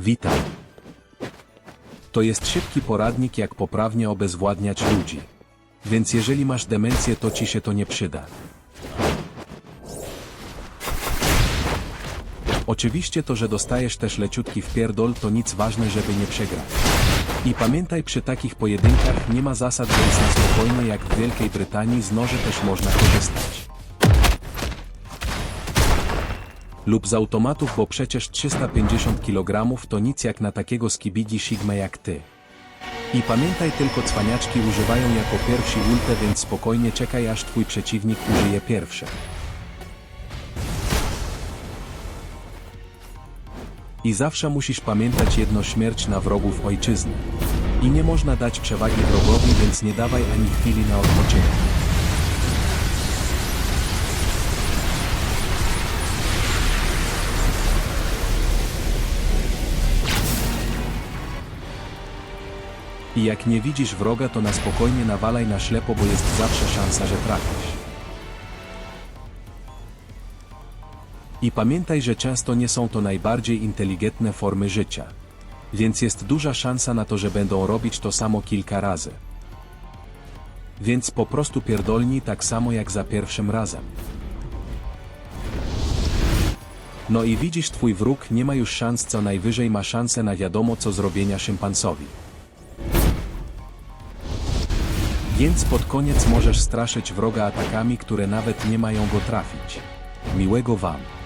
Witam. To jest szybki poradnik jak poprawnie obezwładniać ludzi. Więc jeżeli masz demencję to ci się to nie przyda. Oczywiście to, że dostajesz też leciutki wpierdol to nic ważne, żeby nie przegrać. I pamiętaj przy takich pojedynkach nie ma zasad, więc na spokojnie jak w Wielkiej Brytanii z noży też można korzystać. Lub z automatów, bo przecież 350 kg to nic jak na takiego skibidi Sigma jak ty. I pamiętaj tylko cwaniaczki używają jako pierwsi ultę, więc spokojnie czekaj aż twój przeciwnik użyje pierwsze. I zawsze musisz pamiętać jedno śmierć na wrogów ojczyzny. I nie można dać przewagi wrogowi, więc nie dawaj ani chwili na odpoczynek. I jak nie widzisz wroga, to na spokojnie nawalaj na ślepo, bo jest zawsze szansa, że trafisz. I pamiętaj, że często nie są to najbardziej inteligentne formy życia. Więc jest duża szansa na to, że będą robić to samo kilka razy. Więc po prostu pierdolnij tak samo jak za pierwszym razem. No i widzisz, twój wróg nie ma już szans, co najwyżej ma szansę na wiadomo co zrobienia szympansowi. Więc pod koniec możesz straszyć wroga atakami, które nawet nie mają go trafić. Miłego wam.